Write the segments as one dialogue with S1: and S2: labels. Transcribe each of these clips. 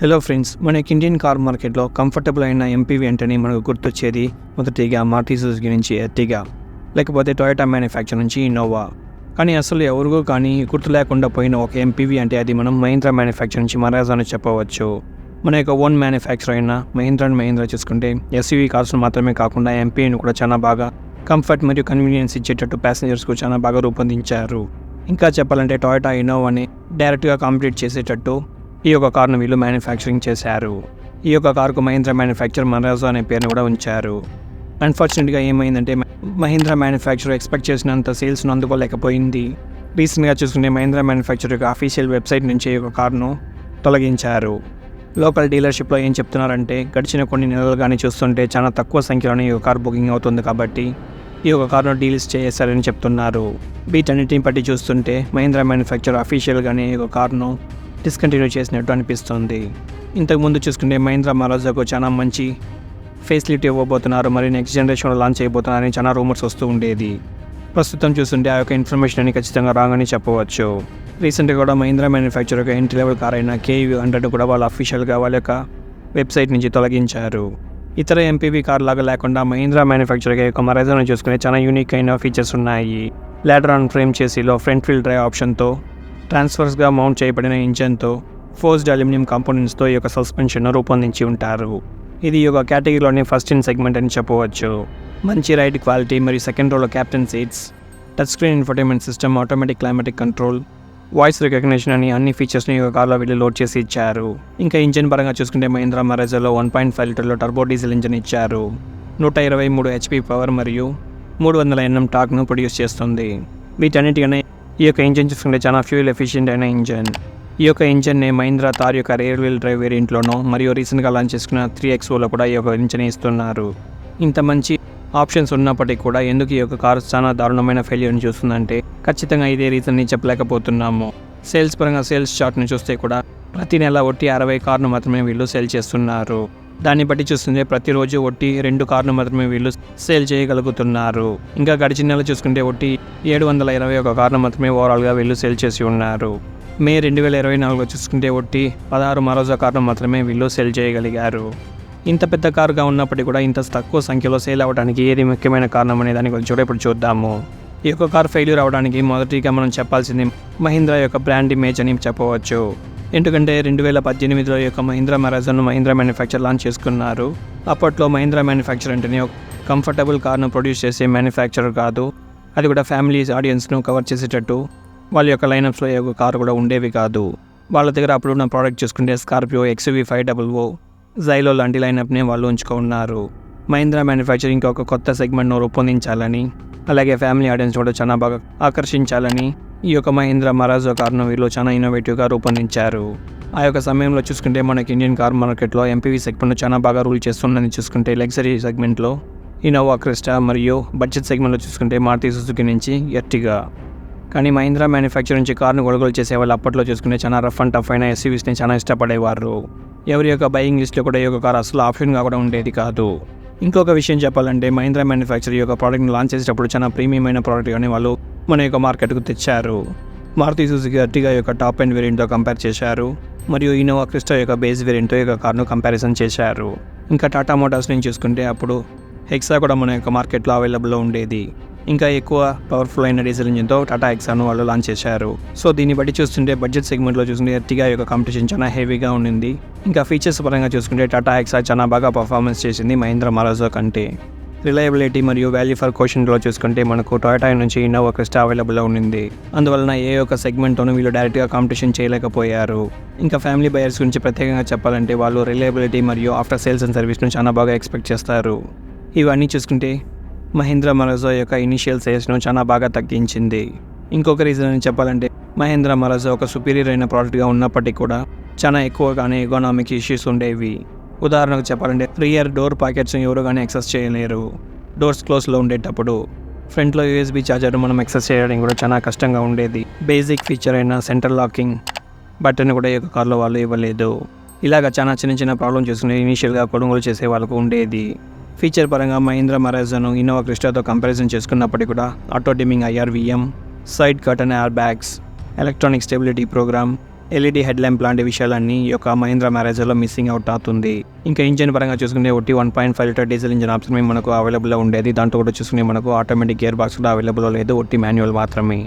S1: Hello friends మనకి Indian car మార్కెట్లో comfortable అయిన ఎంపీవీ అంటేనే మనకు గుర్తొచ్చేది మొదటిగా మారుతి సుజుకి నుంచి ఎర్టిగా లేకపోతే టొయోటా మ్యానుఫ్యాక్చర్ నుంచి ఇన్నోవా కానీ అసలు ఎవరికో కానీ గుర్తు లేకుండా పోయిన ఒక ఎంపీవీ అంటే అది మనం మహీంద్రా మ్యానుఫ్యాక్చర్ నుంచి మరాజ్ అని చెప్పవచ్చు. మన యొక్క ఓన్ మ్యానుఫ్యాక్చర్ అయిన మహీంద్రా అండ్ మహీంద్రా చూసుకుంటే ఎస్యూవీ కార్స్ మాత్రమే కాకుండా ఎంపీని కూడా చాలా బాగా కంఫర్ట్ మరియు కన్వీనియన్స్ ఇచ్చేటట్టు ప్యాసింజర్స్కు చాలా బాగా రూపొందించారు. ఇంకా చెప్పాలంటే టొయోటా ఇన్నోవాని డైరెక్ట్గా కాంప్లీట్ చేసేటట్టు ఈ యొక్క కార్ను వీళ్ళు మ్యానుఫ్యాక్చరింగ్ చేశారు. ఈ యొక్క కార్కు మహీంద్రా మ్యానుఫ్యాక్చర్ మరాజో అనే పేరును కూడా ఉంచారు. అన్ఫార్చునేట్గా ఏమైందంటే మహీంద్రా మ్యానుఫ్యాక్చర్ ఎక్స్పెక్ట్ చేసినంత సేల్స్ను అందుకోలేకపోయింది. రీసెంట్గా చూసుకుంటే మహీంద్రా మ్యానుఫ్యాక్చర్ యొక్క అఫీషియల్ వెబ్సైట్ నుంచి ఈ యొక్క కార్ను తొలగించారు. లోకల్ డీలర్షిప్లో ఏం చెప్తున్నారంటే గడిచిన కొన్ని నెలలు కానీ చూస్తుంటే చాలా తక్కువ సంఖ్యలోనే ఈ యొక్క కార్ బుకింగ్ అవుతుంది కాబట్టి ఈ యొక్క కార్ను డీల్స్ చేశారని చెప్తున్నారు. వీటన్నిటిని బట్టి చూస్తుంటే మహీంద్రా మ్యానుఫ్యాక్చర్ అఫీషియల్గానే ఈ యొక్క కార్ను డిస్కంటిన్యూ చేసినట్టు అనిపిస్తుంది. ఇంతకుముందు చూసుకుంటే మహీంద్రా మహారాజాకు చాలా మంచి ఫెసిలిటీ ఇవ్వబోతున్నారు. మరియు నెక్స్ట్ జనరేషన్లో లాంచ్ అయిపోతున్నారని చాలా రూమర్స్ వస్తూ ఉండేది. ప్రస్తుతం చూస్తుంటే ఆ యొక్క ఇన్ఫర్మేషన్ అని ఖచ్చితంగా రాంగ్ అని చెప్పవచ్చు రీసెంట్గా కూడా మహీంద్రా మ్యానుఫ్యాక్చర్ యొక్క ఎంట్రీ లెవెల్ కార్ అయిన కేయూ హండ్రెడ్ కూడా వాళ్ళ అఫీషియల్గా వాళ్ళ యొక్క వెబ్సైట్ నుంచి తొలగించారు. ఇతర ఎంపీవీ కార్ లాగా లేకుండా మహీంద్రా మ్యానుఫ్యాక్చర్కి యొక్క మరైజాను చూసుకునే చాలా యూనిక్ అయిన ఫీచర్స్ ఉన్నాయి. లాడర్ ఆన్ ఫ్రేమ్ చేసిలో ఫ్రంట్ వీల్ డ్రైవ్ ఆప్షన్తో ట్రాన్స్ఫర్స్గా మౌంట్ చేయబడిన ఇంజన్తో ఫోర్స్డ్ అల్యూమినియం కాంపోనెంట్స్తో ఈ యొక్క సస్పెన్షన్ను రూపొందించి ఉంటారు. ఇది ఒక యొక్క కేటగిరీలోని ఫస్ట్ ఇన్ సెగ్మెంట్ అని చెప్పవచ్చు. మంచి రైడ్ క్వాలిటీ మరియు సెకండ్ రోలో captain seats touch screen infotainment system automatic climatic control voice recognition అని అన్ని ఫీచర్స్ని ఈ యొక్క కార్లో వీళ్ళు లోడ్ చేసి ఇచ్చారు. ఇంకా ఇంజిన్ పరంగా చూసుకుంటే మహీంద్రా మరైజాలో వన్ పాయింట్ ఫైవ్ లీటర్లో టర్బో డీజిల్ ఇంజిన్ ఇచ్చారు. నూట ఇరవై మూడు హెచ్పి పవర్ మరియు మూడు వందల ఎన్ఎం టాక్ను ప్రొడ్యూస్ చేస్తుంది. వీటన్నిటికనే ఈ యొక్క ఇంజన్ చూసుకుంటే చాలా ఫ్యూయల్ ఎఫిషియెంట్ అయిన ఇంజన్. ఈ యొక్క ఇంజన్ని మహీంద్రా తార్ యొక్క రేర్ వీల్ డ్రైవ్ వేరియంట్లోనూ మరియు రీసెంట్గా లాంచ్ చేసుకున్న త్రీ ఎక్స్ఓలో కూడా ఈ యొక్క ఇంజన్ ఇస్తున్నారు. ఇంత మంచి ఆప్షన్స్ ఉన్నప్పటికీ కూడా ఎందుకు ఈ యొక్క కారు చాలా దారుణమైన ఫెయిల్యూర్ని చూస్తుందంటే ఖచ్చితంగా ఇదే రీజన్ని చెప్పలేకపోతున్నాము. సేల్స్ పరంగా సేల్స్ చార్ట్ని చూస్తే కూడా ప్రతి నెల ఒట్టి అరవై కార్ను మాత్రమే వీళ్ళు సేల్ చేస్తున్నారు. దాన్ని బట్టి చూస్తుంటే ప్రతిరోజు ఒట్టి రెండు కార్లు మాత్రమే వీళ్ళు సేల్ చేయగలుగుతున్నారు. ఇంకా గడిచిన నెల చూసుకుంటే ఒట్టి ఏడు వందల ఇరవై ఒక కార్లు మాత్రమే ఓవరాల్గా వీళ్ళు సేల్ చేసి ఉన్నారు. మే రెండు వేల ఇరవై నాలుగులో చూసుకుంటే ఒట్టి పదహారు మరోజా కార్లు మాత్రమే వీళ్ళు సేల్ చేయగలిగారు. ఇంత పెద్ద కారుగా ఉన్నప్పటికీ కూడా ఇంత తక్కువ సంఖ్యలో సేల్ అవ్వడానికి ఏది ముఖ్యమైన కారణం అనే దాని గురించి కూడా ఇప్పుడు చూద్దాము. ఈ యొక్క కార్ ఫెయిల్యూర్ అవడానికి మొదటిగా మనం చెప్పాల్సింది మహీంద్రా యొక్క బ్రాండ్ ఇమేజ్ అని చెప్పవచ్చు. ఎందుకంటే రెండు వేల పద్దెనిమిదిలో యొక్క మహీంద్రా మెరాజన్ మహీంద్రా మ్యానుఫ్యాక్చర్ లాంచ్ చేసుకున్నారు. అప్పట్లో మహీంద్రా మ్యానుఫ్యాక్చర్ అంటేనే ఒక కంఫర్టబుల్ కార్ను ప్రొడ్యూస్ చేసే మ్యానుఫ్యాక్చర్ కాదు. అది కూడా ఫ్యామిలీస్ ఆడియన్స్ను కవర్ చేసేటట్టు వాళ్ళ యొక్క లైనప్స్లో ఏ కారు కూడా ఉండేవి కాదు. వాళ్ళ దగ్గర అప్పుడున్న ప్రోడక్ట్ చూసుకుంటే Scorpio XUV five double O Xylo లాంటి లైనప్ని వాళ్ళు ఉంచుకున్నారు. మహీంద్రా మ్యానుఫ్యాక్చరింగ్ ఒక కొత్త సెగ్మెంట్ను రూపొందించాలని అలాగే ఫ్యామిలీ ఆడియన్స్ కూడా చాలా బాగా ఆకర్షించాలని ఈ యొక్క మహీంద్రా మరాజో కార్ను వీళ్ళు చాలా ఇన్నోవేటివ్గా రూపొందించారు. ఆ యొక్క సమయంలో చూసుకుంటే మనకి ఇండియన్ కార్ మార్కెట్లో ఎంపీవీ సెగ్మెంట్ చాలా బాగా రూల్ చేస్తుందని చూసుకుంటే లగ్జరీ సెగ్మెంట్లో ఇన్నోవా క్రిస్టా మరియు బడ్జెట్ సెగ్మెంట్లో చూసుకుంటే మారుతి సుజుకి నుంచి ఎర్టిగా కానీ మహీంద్రా మ్యానుఫ్యాక్చర్ నుంచి కార్ను కొనుగోలు చేసేవాళ్ళు అప్పట్లో చూసుకునే చాలా రఫ్ అండ్ టఫ్ అయిన ఎస్యూవీస్ని చాలా ఇష్టపడేవారు. ఎవరి యొక్క బయింగ్ లిస్ట్లో కూడా ఈ యొక్క కార్ అసలు ఆప్షన్గా కూడా ఉండేది కాదు. ఇంకొక విషయం చెప్పాలంటే మహీంద్రా మ్యానుఫ్యాక్చర్ యొక్క ప్రోడక్ట్ని లాంచ్ చేసేటప్పుడు చాలా ప్రీమియమైన ప్రోడక్ట్ కానీ వాళ్ళు మన యొక్క మార్కెట్కు తెచ్చారు. మారుతి సుజుకి అర్టిగా యొక్క టాప్ అండ్ వేరియంట్తో కంపేర్ చేశారు. మరియు ఇన్నోవా క్రిస్టా యొక్క బేస్ వేరియంట్తో యొక్క కార్ను కంపారిజన్ చేశారు. ఇంకా టాటా మోటార్స్ నుంచి చూసుకుంటే అప్పుడు హెక్సా కూడా మన యొక్క మార్కెట్లో అవైలబుల్లో ఉండేది. ఇంకా ఎక్కువ పవర్ఫుల్ అయిన డీజిల్ ఇంజిన్తో టాటా ఎక్సాను వాళ్ళు లాంచ్ చేశారు. సో దీన్ని బట్టి చూస్తుంటే బడ్జెట్ సెగ్మెంట్లో చూస్తుంటే ఎర్టిగా యొక్క కాంపిటీషన్ చాలా హెవీగా ఉండింది. ఇంకా ఫీచర్స్ పరంగా చూసుకుంటే టాటా ఎక్సా చాలా బాగా పర్ఫార్మెన్స్ చేసింది మహీంద్రా మరాజో కంటే. రిలయబిలిటీ మరియు వాల్యూ ఫర్ క్వశ్చన్లో చూసుకుంటే మనకు టొయోటా నుంచి ఇన్నోవా క్రిస్టా అవైలబుల్లో ఉండింది. అందువలన ఏ ఒక్క సెగ్మెంట్తోనూ వీళ్ళు డైరెక్ట్గా కాంపిటీషన్ చేయలేకపోయారు. ఇంకా ఫ్యామిలీ బయర్స్ గురించి ప్రత్యేకంగా చెప్పాలంటే వాళ్ళు రిలయబిలిటీ మరియు ఆఫ్టర్ సేల్స్ అండ్ సర్వీస్ను చాలా బాగా ఎక్స్పెక్ట్ చేస్తారు. ఇవన్నీ చూసుకుంటే మహీంద్రా మరోజో యొక్క ఇనిషియల్ సేల్స్ను చాలా బాగా తగ్గించింది. ఇంకొక రీజన్ అని చెప్పాలంటే మహేంద్ర మరోజో ఒక సుపీరియర్ అయిన ప్రోడక్ట్గా ఉన్నప్పటికీ కూడా చాలా ఎక్కువగానే ఎకనామిక్ ఇష్యూస్ ఉండేవి. ఉదాహరణకు చెప్పాలంటే రియర్ డోర్ ప్యాకెట్స్ని ఎవరు కానీ ఎక్సెస్ చేయలేరు. డోర్స్ క్లోజ్లో ఉండేటప్పుడు ఫ్రంట్లో యూఎస్బీ ఛార్జర్ మనం ఎక్సెస్ చేయడం కూడా చాలా కష్టంగా ఉండేది. బేసిక్ ఫీచర్ అయిన సెంటర్ లాకింగ్ బటన్ కూడా ఈ యొక్క కార్లో వాళ్ళు ఇవ్వలేదు. ఇలాగ చాలా చిన్న చిన్న ప్రాబ్లం చేసుకుని ఇనీషియల్గా కొనుగోలు చేసే వాళ్ళకు ఉండేది. ఫీచర్ పరంగా మహీంద్రా మరాజను ఇన్నోవా క్రిస్టాతో కంపారిజన్ చేసుకున్నప్పటికీ కూడా auto dimming IRVM side curtain air bags electronic stability programme LED head lamp లాంటి విషయాలన్నీ ఈ యొక్క మహీంద్రా మ్యారేజ్లో మిస్సింగ్ అవుట్ అవుతుంది. ఇంకా ఇంజిన్ పరంగా చూసుకుంటే ఒకటి one point five litre diesel engine option మనకు అవైలబుల్లో ఉండేది. దాంట్లో కూడా చూసుకునే మనకు ఆటోమేటిక్ గేర్ బాక్స్ కూడా అవైలబుల్లో లేదు. ఒట్టి మాన్యువల్ మాత్రమే.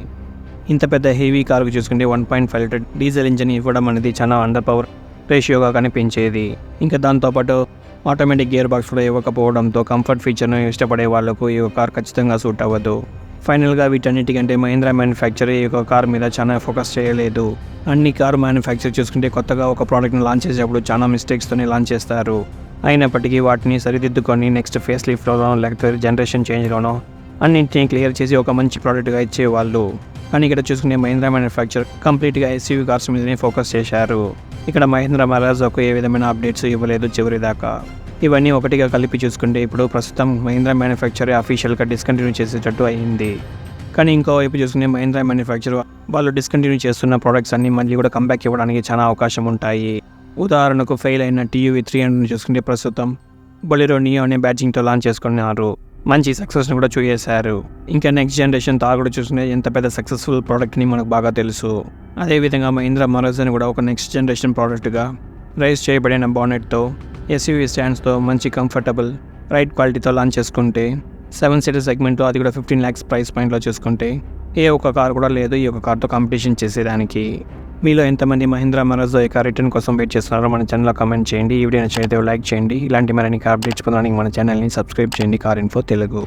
S1: ఇంత పెద్ద హెవీ కారుకు చూసుకుంటే one point five litre diesel engine ఇవ్వడం అనేది చాలా అండర్ పవర్ రేషియోగా కనిపించేది. ఇంకా దాంతోపాటు ఆటోమేటిక్ గేర్ బాక్స్ కూడా ఇవ్వకపోవడంతో కంఫర్ట్ ఫీచర్ను ఇష్టపడే వాళ్ళకు ఈ కార్ ఖచ్చితంగా సూట్ అవ్వదు. ఫైనల్గా వీటన్నిటికంటే మహీంద్రా మ్యానుఫ్యాక్చర్ ఈ యొక్క కార్ మీద చాలా ఫోకస్ చేయలేదు. అన్ని కార్ మ్యానుఫ్యాక్చర్ చూసుకుంటే కొత్తగా ఒక ప్రోడక్ట్ని లాంచ్ చేసేటప్పుడు చాలా మిస్టేక్స్తోనే లాంచ్ చేస్తారు. అయినప్పటికీ వాటిని సరిదిద్దుకొని నెక్స్ట్ ఫేస్ లిఫ్ట్లోనో లేకపోతే జనరేషన్ చేంజ్లోనో అన్నింటినీ క్లియర్ చేసి ఒక మంచి ప్రోడక్ట్గా ఇచ్చేవాళ్ళు. కానీ ఇక్కడ చూసుకునే మహీంద్రా మ్యానుఫ్యాక్చర్ కంప్లీట్గా ఎస్యూవీ కార్స్ మీదనే ఫోకస్ చేశారు. ఇక్కడ మహేంద్ర మహారాజాకు ఏ విధమైన అప్డేట్స్ ఇవ్వలేదు చివరి దాకా. ఇవన్నీ ఒకటిగా కలిపి చూసుకుంటే ఇప్పుడు ప్రస్తుతం మహీంద్రా మ్యానుఫ్యాక్చర్ అఫీషియల్గా డిస్కంటిన్యూ చేసేటట్టు అయింది. కానీ ఇంకోవైపు చూసుకునే మహీంద్రా మ్యానుఫ్యాక్చర్ వాళ్ళు డిస్కంటిన్యూ చేస్తున్న ప్రోడక్ట్స్ అన్ని మళ్ళీ కూడా కంబ్యాక్ ఇవ్వడానికి చాలా అవకాశం ఉంటాయి. ఉదాహరణకు ఫెయిల్ అయిన టీయూవీ త్రీ హండ్రెడ్ చూసుకుంటే ప్రస్తుతం బొలిరో నియో అనే బ్యాచింగ్తో లాంచ్ చేసుకున్నారు. మంచి సక్సెస్ని కూడా చూసేశారు. ఇంకా నెక్స్ట్ జనరేషన్ తా కూడా చూసుకునే ఎంత పెద్ద సక్సెస్ఫుల్ ప్రోడక్ట్ని మనకు బాగా తెలుసు. అదేవిధంగా మహీంద్రా మరోజన్ కూడా ఒక నెక్స్ట్ జనరేషన్ ప్రోడక్ట్గా రైస్ చేయబడిన బానెట్తో ఎస్యూవీ స్టాండ్స్తో మంచి కంఫర్టబుల్ రైట్ క్వాలిటీతో లాంచ్ చేసుకుంటే సెవెన్ సీటర్ సెగ్మెంట్లో అది కూడా ఫిఫ్టీన్ ల్యాక్స్ ప్రైస్ పాయింట్లో చూసుకుంటే ఏ ఒక్క కార్ కూడా లేదు ఈ ఒక్క కార్తో కాంపిటీషన్ చేసేదానికి. మీలో ఎంతమంది మహీంద్రా మరోజో ఈ కార్ రిటర్న్ కోసం వెయిట్ చేస్తున్నారో మన ఛానల్లో కమెంట్ చేయండి. ఈ వీడియో నచ్చితే లైక్ చేయండి. ఇలాంటి మరిన్ని కార్ అప్డేట్స్ పొందడానికి మన ఛానల్ని సబ్స్క్రైబ్ చేయండి. Car info Telugu